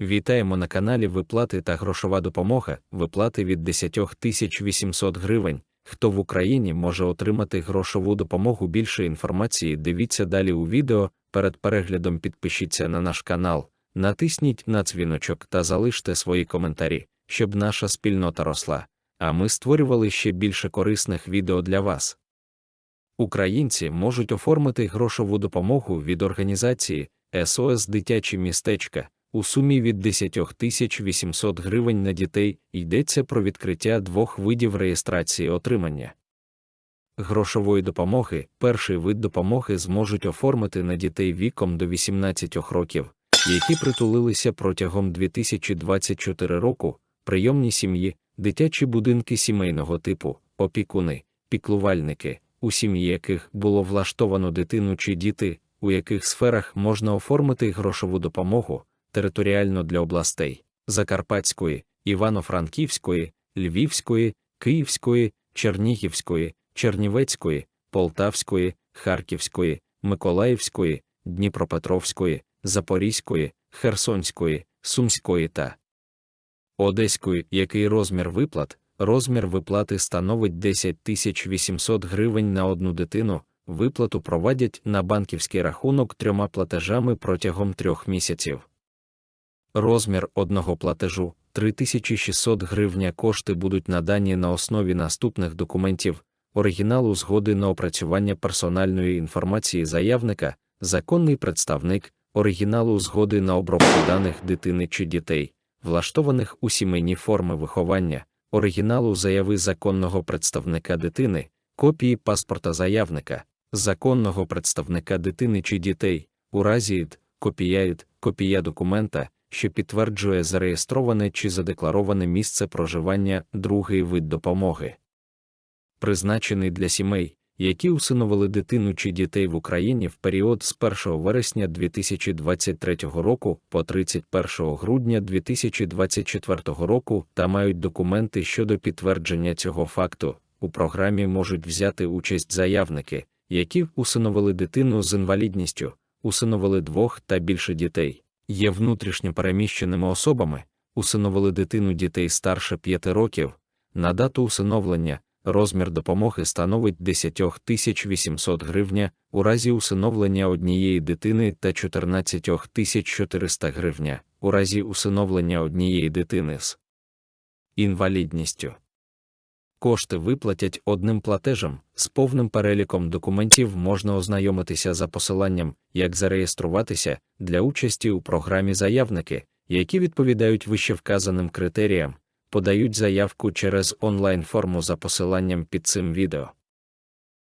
Вітаємо на каналі Виплати та грошова допомога. Виплати від 10 800 гривень. Хто в Україні може отримати грошову допомогу? Більше інформації дивіться далі у відео. Перед переглядом підпишіться на наш канал, натисніть на дзвіночок та залиште свої коментарі, щоб наша спільнота росла. А ми створювали ще більше корисних відео для вас. Українці можуть оформити грошову допомогу від організації СОС Дитячі містечка у сумі від 10 800 гривень на дітей йдеться про відкриття двох видів реєстрації отримання. Грошової допомоги перший вид допомоги зможуть оформити на дітей віком до 18 років, які притулилися протягом 2024 року, прийомні сім'ї, дитячі будинки сімейного типу, опікуни, піклувальники, у сім'ї яких було влаштовано дитину чи діти, у яких сферах можна оформити грошову допомогу територіально для областей Закарпатської, Івано-Франківської, Львівської, Київської, Чернігівської, Чернівецької, Полтавської, Харківської, Миколаївської, Дніпропетровської, Запорізької, Херсонської, Сумської та Одеської, який розмір виплат, розмір виплати становить 10 800 гривень на одну дитину, виплату проводять на банківський рахунок трьома платежами протягом трьох місяців. Розмір одного платежу 3600 гривня. Кошти будуть надані на основі наступних документів, оригіналу згоди на опрацювання персональної інформації заявника, законний представник, оригіналу згоди на обробку даних дитини чи дітей, влаштованих у сімейні форми виховання, оригіналу заяви законного представника дитини, копії паспорта заявника, законного представника дитини чи дітей, у разі копія документа, що підтверджує зареєстроване чи задеклароване місце проживання, другий вид допомоги. Призначений для сімей, які усиновили дитину чи дітей в Україні в період з 1 вересня 2023 року по 31 грудня 2024 року та мають документи щодо підтвердження цього факту, у програмі можуть взяти участь заявники, які усиновили дитину з інвалідністю, усиновили двох та більше дітей, є внутрішньо переміщеними особами, усиновили дитину дітей старше 5 років, на дату усиновлення. Розмір допомоги становить 10 800 гривня у разі усиновлення однієї дитини та 14 400 гривня у разі усиновлення однієї дитини з інвалідністю. Кошти виплатять одним платежем, з повним переліком документів можна ознайомитися за посиланням, як зареєструватися для участі у програмі заявники, які відповідають вищевказаним критеріям, подають заявку через онлайн-форму за посиланням під цим відео.